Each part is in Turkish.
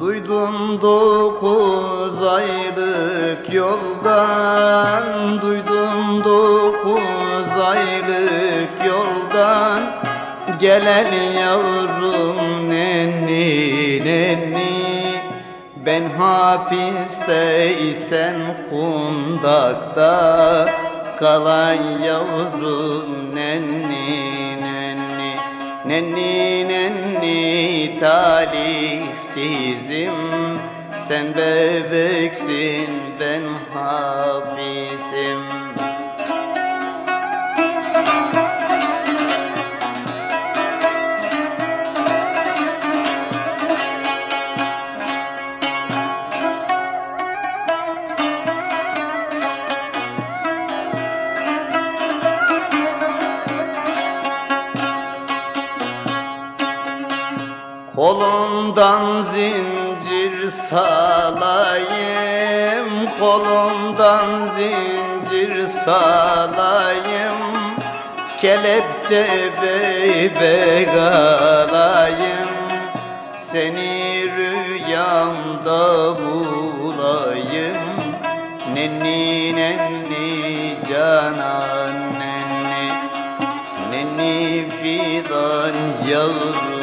Duydum dokuz aylık yoldan Duydum dokuz aylık yoldan. Gelen yavrum nenni nenni Ben hapiste isen kundakta. Kalan yavrum nenni nenni Nenni nenni talih talihsizim Sen bebeksin ben hapisim Kolumdan zincir salayım Kolumdan zincir salayım. Kelepçe bebek alayım Seni rüyamda bulayım. Nenni nenni canan nenni Nenni fidan yavrum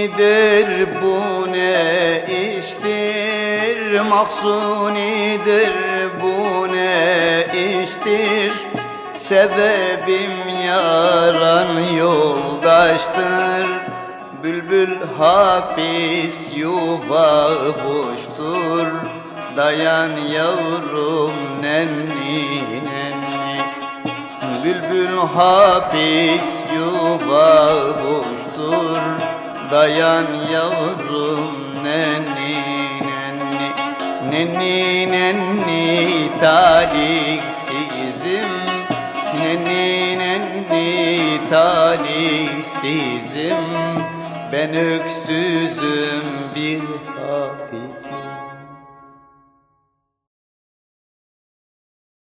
Maksunidir bu ne iştir? Maksunidir bu ne iştir? Sebebim yaran yoldaştır. Bülbül hapis yuva boştur. Dayan yavrum nenni nenni. Bülbül hapis yuva boştur Dayan yavrum nenni nenni Nenni nenni talihsizim. Nenni nenni talihsizim. Ben öksüzüm bir